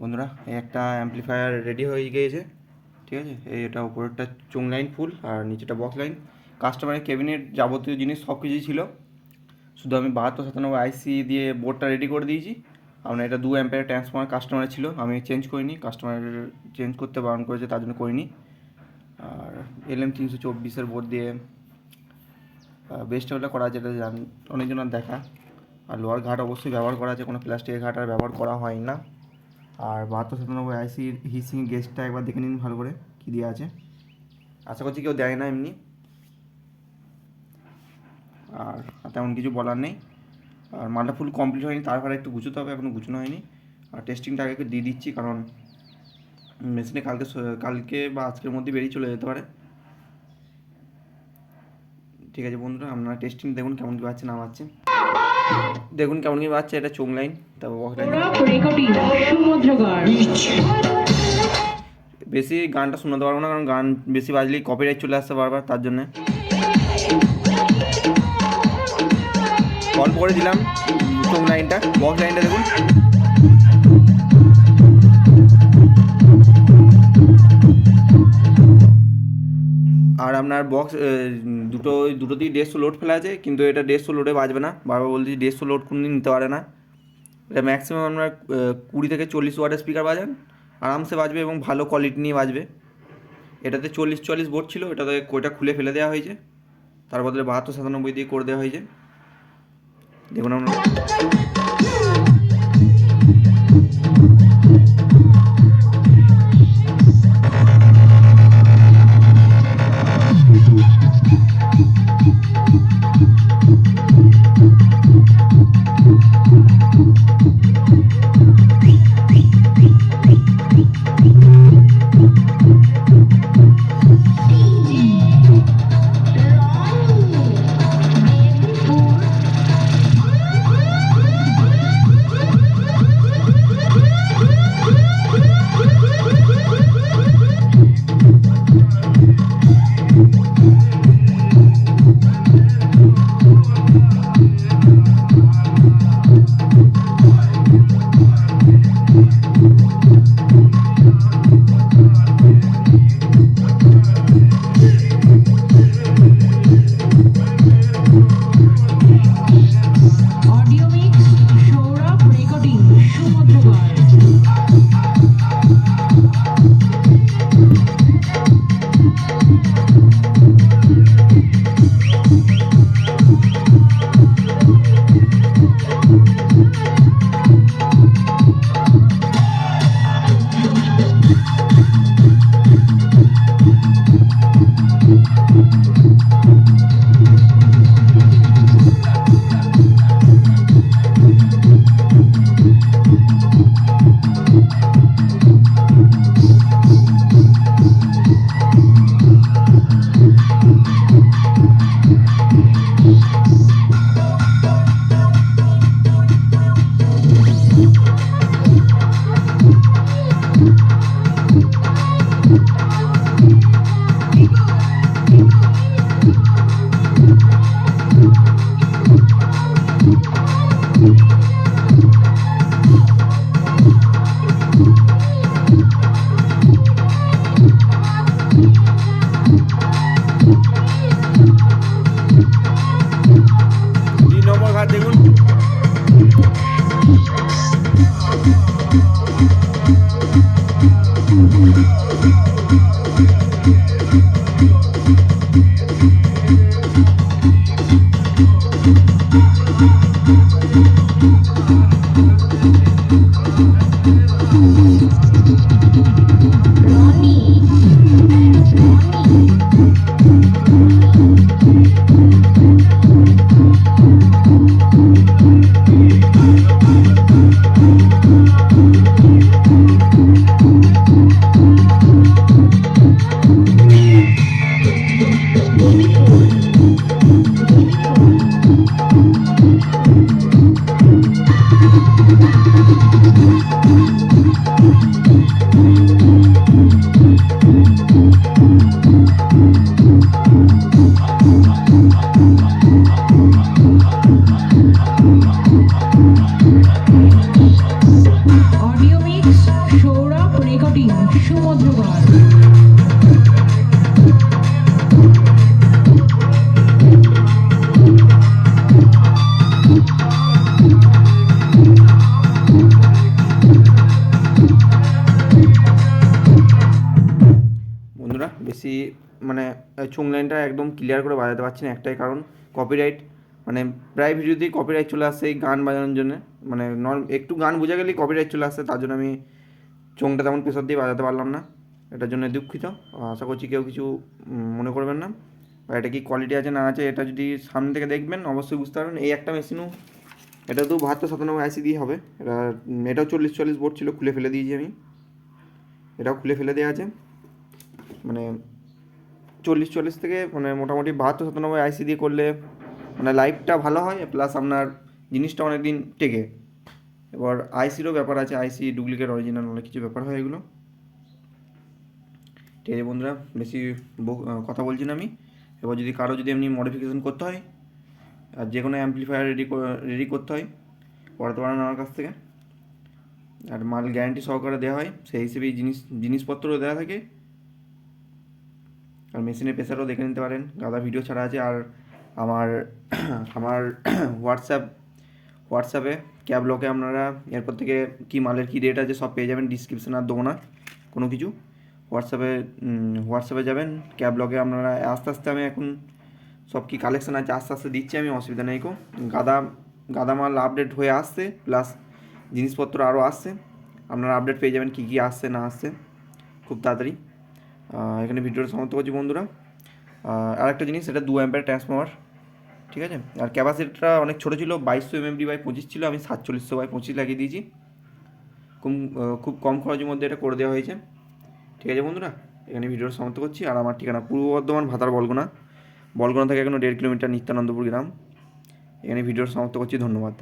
বন্ধুরা, এই একটা অ্যাম্পলিফায়ার রেডি হয়ে গিয়েছে, ঠিক আছে? এটা উপরেরটা চোং লাইন ফুল আর নিচেটা বক্স লাইন কাস্টমারের কেবিনের যাবতীয় জিনিস সব কিছুই ছিল। শুধু আমি বাহাত্তর সাতানব্বই আইসি দিয়ে বোর্ডটা রেডি করে দিয়েছি। আপনার এটা দু অ্যাম্পের ট্রান্সফর্মার কাস্টমারের ছিল। আমি চেঞ্জ করিনি কাস্টমার চেঞ্জ করতে বারণ করেছে, তার জন্য করিনি। আর এলএম তিনশো চব্বিশের বোর্ড দিয়ে বেস্ট হলে করা যেটা, জান অনেকজনের দেখা। আর লোয়ার ঘাট অবশ্যই ব্যবহার করা আছে, কোনো প্লাস্টিকের ঘাট আর ব্যবহার করা হয় না। আর বাহাত্তর সাতানব্বই আইসির হিসিং গেস্টটা একবার দেখে নিন ভালো করে, কী দেওয়া আছে। আশা করছি কেউ দেয় না এমনি। আর তেমন কিছু বলার নেই। আর মালটা ফুল কমপ্লিট হয়নি, তারপরে একটু গুছোতে হবে এখনও গুছানো হয়নি। আর টেস্টিংটা আগে একটু দিয়ে দিচ্ছি, কারণ মেশিনে কালকে কালকে বা আজকের মধ্যে বেরিয়ে চলে যেতে পারে। ঠিক আছে বন্ধুরা, আপনারা টেস্টিং দেখুন কেমন কী পাচ্ছে না পাচ্ছে দেখুন কেমন কী পাচ্ছে এটা চোং লাইন, তারপর লাইন বেশি গানটা শোনাতে পারব না, কারণ গান বেশি বাজলেই কপিরাইট চলে আসছে বারবার, তার জন্যে। অল্প করে দিলাম, চোখ লাইনটা বক্স লাইনটা দেখুন। আর আপনার বক্স দুটো, দুটোতেই দেড়শো লোড ফেলা আছে, কিন্তু এটা দেড়শো লোডে বাজবে না। বারবার বলছি দেড়শো লোড কোনো নিতে পারে না। এটা ম্যাক্সিমাম আপনার কুড়ি থেকে চল্লিশ ওয়াটের স্পিকার বাজান, আরামসে বাজবে এবং ভালো কোয়ালিটি নিয়ে বাজবে। এটাতে চল্লিশ চল্লিশ বোর্ড ছিল, এটাতে ওইটা খুলে ফেলে দেওয়া হয়েছে। তার বদলে বাহাত্তর, সাতানব্বই দিয়ে করে দেওয়া হয়েছে। দেখুন আমরা Música মানে চুং লাইনটা একদম ক্লিয়ার করে বাজাতে পারছি না একটাই কারণ কপিরাইট মানে প্রায় ভিডিওতেই কপিরাইট চলে আসছে এই গান বাজানোর জন্য। মানে নর, একটু গান বোঝা গেলেই কপিরাইট চলে আসছে, তার জন্য আমি চোংটা তেমন প্রেশার দিয়ে বাজাতে পারলাম না। এটার জন্য দুঃখিত। আশা করছি কেউ কিছু মনে করবেন না। আর এটা কি কোয়ালিটি আছে না আছে, এটা যদি সামনে থেকে দেখবেন, অবশ্যই বুঝতে পারবেন। এই একটা মেশিনও এটা তো বাহাত্তর, সাতানব্বই আইসি দিয়ে হবে। এটা এটাও চল্লিশ চল্লিশ বোর্ড ছিল, খুলে ফেলে দিয়েছি আমি। এটাও খুলে ফেলে দেওয়া আছে। মানে চল্লিশ চল্লিশ থেকে মানে মোটামুটি বাহাত্তর সাতানব্বই আইসি দিয়ে করলে মানে লাইফটা ভালো হয় প্লাস আপনার জিনিসটা অনেক দিন টেকে। এবার আইসিরও ব্যাপার আছে আইসি ডুপ্লিকেট অরিজিনাল অনেক কিছু ব্যাপার হয় এগুলো। ঠিক আছে বন্ধুরা, বেশি কথা বলছি না আমি। এবার যদি কারও যদি এমনি মডিফিকেশন করতে হয়, আর যে কোনো অ্যাম্পলিফায়ার রেডি রেডি করতে হয়, করাতে পারেন আমার কাছ থেকে। আর মাল গ্যারান্টি সহকারে দেওয়া হয়, সেই হিসেবেই জিনিস, জিনিসপত্রও দেওয়া থাকে। আর মেশিনের প্রেসারও দেখে নিতে পারেন, গাদা ভিডিও ছাড়া আছে। আর আমার আমার হোয়াটসঅ্যাপ হোয়াটসঅ্যাপে ক্যাব লকে আপনারা এরপর থেকে কী মালের কী রেট আছে সব পেয়ে যাবেন ডিসক্রিপশানে আর দেবো না কোনো কিছু। হোয়াটসঅ্যাপে হোয়াটসঅ্যাপে যাবেন ক্যাব লগে আপনারা আস্তে আস্তে আমি এখন সব কি কালেকশন আছে আস্তে আস্তে দিচ্ছি আমি, অসুবিধা নেই কো। গাদা গাদা মাল আপডেট হয়ে আসছে প্লাস জিনিসপত্র আরও আসছে। আপনারা আপডেট পেয়ে যাবেন কী কী আসছে, না আসছে, খুব তাড়াতাড়ি। এখানে ভিডিওটা সমাপ্ত করছি বন্ধুরা। আর একটা জিনিস, এটা দু অ্যাম্পের ট্রান্সফর্মার ঠিক আছে? আর ক্যাপাসিটিটা অনেক ছোটো ছিল, বাইশশো এমএমডি বাই পঁচিশ ছিল, আমি সাতচল্লিশশো বাই পঁচিশ লাগিয়ে দিয়েছি। খুব খুব কম খরচের মধ্যে এটা করে দেওয়া হয়েছে। ঠিক আছে বন্ধুরা? এখানে ভিডিওটা সমাপ্ত করছি। আর আমার ঠিকানা পূর্ব বর্ধমান, ভাতার বলগোনা। বলগোনা থেকে এখনও দেড় কিলোমিটার নিত্যানন্দপুর গ্রাম। এখানে ভিডিওটা সমাপ্ত করছি, ধন্যবাদ।